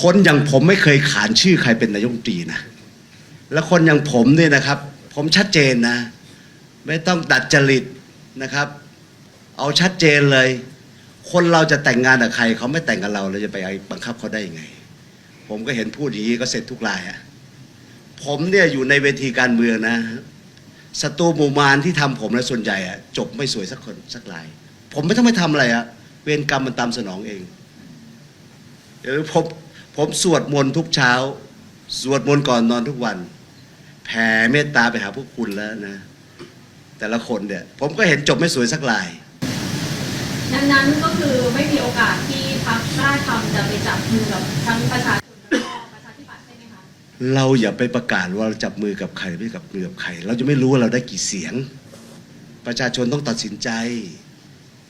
คนอย่างผมไม่เคยขานชื่อใครเป็นนายกตรีนะ แล้วคนอย่างผมเนี่ยนะครับ ผมชัดเจนนะ ไม่ต้องดัดจริตนะครับ เอาชัดเจนเลย คนเราจะแต่งงานกับใคร เขาไม่แต่งกับเราเราจะไปบังคับเขาได้ยังไง ผมก็เห็นพูดอย่างนี้ก็เสร็จทุกรายอะผมเนี่ยอยู่ในเวทีการเมืองนะศัตรูหมู่มารที่ทำผมและส่วนใหญ่อะจบไม่สวยสักคนสักราย ผมไม่ต้องไปทำอะไรอะเวรกรรมมันตามสนองเองเดี๋ยวผม ผมสวดมนต์ทุกเช้า สวดมนต์ก่อนนอนทุกวัน แผ่เมตตาไปหาพวกคุณแล้วนะ แต่ละคนเนี่ย ผมก็เห็นจบไม่สวยสักราย ดังนั้นก็คือไม่มีโอกาสที่พรรคกล้าทำจะไปจับมือกับทั้งประชาชนแล้วก็ประชาธิปัตย์ใช่ไหมคะเราอย่าไปประกาศว่าเราจับมือกับใครไม่กับมือกับใคร เราจะไม่รู้ว่าเราได้กี่เสียง ประชาชนต้องตัดสินใจ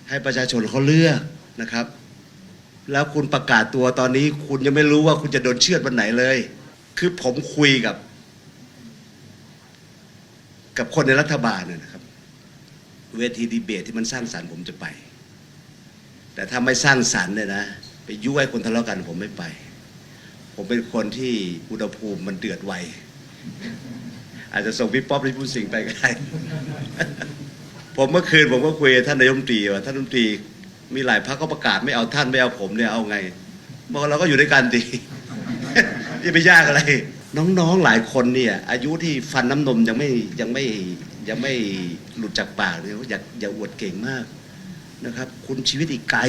ให้ประชาชนเขาเลือกนะครับ แล้วคุณประกาศตัวตอนนี้ คุณยังไม่รู้ว่าคุณจะโดนเชือดวันไหนเลย คือผมคุยกับ กับคนในรัฐบาลนะนะครับ เวทีดีเบตที่มันสร้างสรรค์ผมจะไป แต่ถ้าไม่สร้างสรรค์เนี่ยนะไปยุให้คนทะเลาะกันผมไม่ไป ผมเป็นคนที่อุณหภูมิมันเดือดไวอาจจะส่งพี่ป๊อปพี่พูดสิ่งไปก็ได้ผมเมื่อคืนผมก็คุยกับท่านนายมตรีว่าท่านนายมตรี มีหลายพรรคก็ประกาศไม่เอาท่านไม่เอาผมเนี่ยเอาไงบอกเราก็อยู่ด้วยกันดีที่ไปยากอะไร น้องๆหลายคนเนี่ย อายุที่ฟันน้ำนมยังไม่ยังไม่ยังไม่หลุดจากปากเนี่ยอย่าอย่าอวดเก่งมากนะครับ คุณชีวิตอีกไกล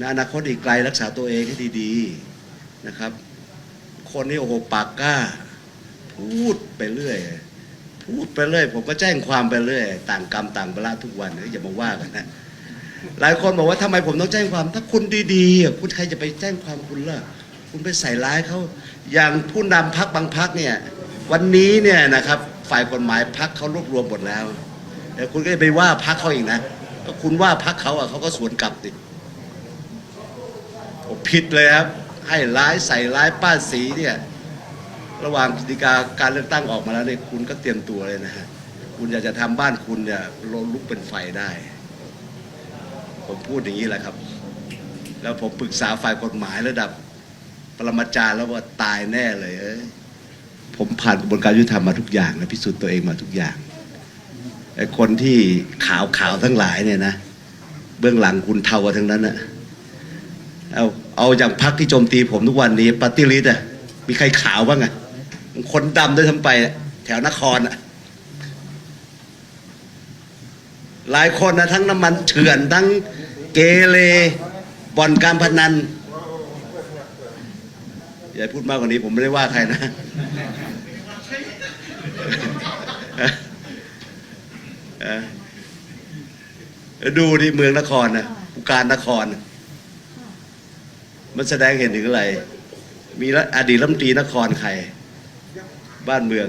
นะอนาคตอีกไกลรักษาตัวเองให้ดีๆนะครับ คนนี้โอ้โหปากกล้า พูดไปเรื่อย พูดไปเรื่อย ผมก็แจ้งความไปเรื่อย ต่างกรรมต่างเวลาทุกวันอย่ามาว่ากันนะ หลายคนบอกว่าทำไมผมต้องแจ้งความ ถ้าคุณดีๆคุณใครจะไปแจ้งความคุณล่ะ คุณไปใส่ร้ายเขาอย่างผู้นำพักบางพักเนี่ยวันนี้เนี่ยนะครับฝ่ายกฎหมายพักเขารวบรวมหมดแล้วแต่คุณก็จะไปว่าพักเขาอีกนะก็คุณว่าพักเขาอะเขาก็สวนกลับดิผมผิดเลยครับ ให้ร้ายใส่ร้ายป้าสีเนี่ยระหว่างกติกาการเลือกตั้งออกมาแล้วเนี่ยคุณก็เตรียมตัวเลยนะฮะคุณอยากจะทำบ้านคุณเนี่ยลุกเป็นไฟได้ ผมพูดอย่างนี้แหละครับ แล้วผมปรึกษาฝ่ายกฎหมายระดับปรมาจารย์แล้วว่าตายแน่เลยเอ้ยผมผ่านกระบวนการยุติธรรมมาทุกอย่างและพิสูจน์ตัวเองมาทุกอย่างไอ้คนที่ขาวขาวทั้งหลายเนี่ยนะเบื้องหลังคุณเทากันทั้งนั้นอะเอาเอาอย่างพักที่โจมตีผมทุกวันนี้ปฏิริษอะมีใครขาวบ้างอะคนดำด้วยทั้งไป แถวนครอะ หลายคนนะทั้งน้ำมันเถื่อนทั้งเกเรบ่อนการพนันอย่าพูดมากกว่านี้ผมไม่ได้ว่าใครนะ ดูที่เมืองนครนะผู้การนคร มันแสดงเห็นถึงอะไร มีอดีตรัฐมนตรีนครใคร บ้านเมือง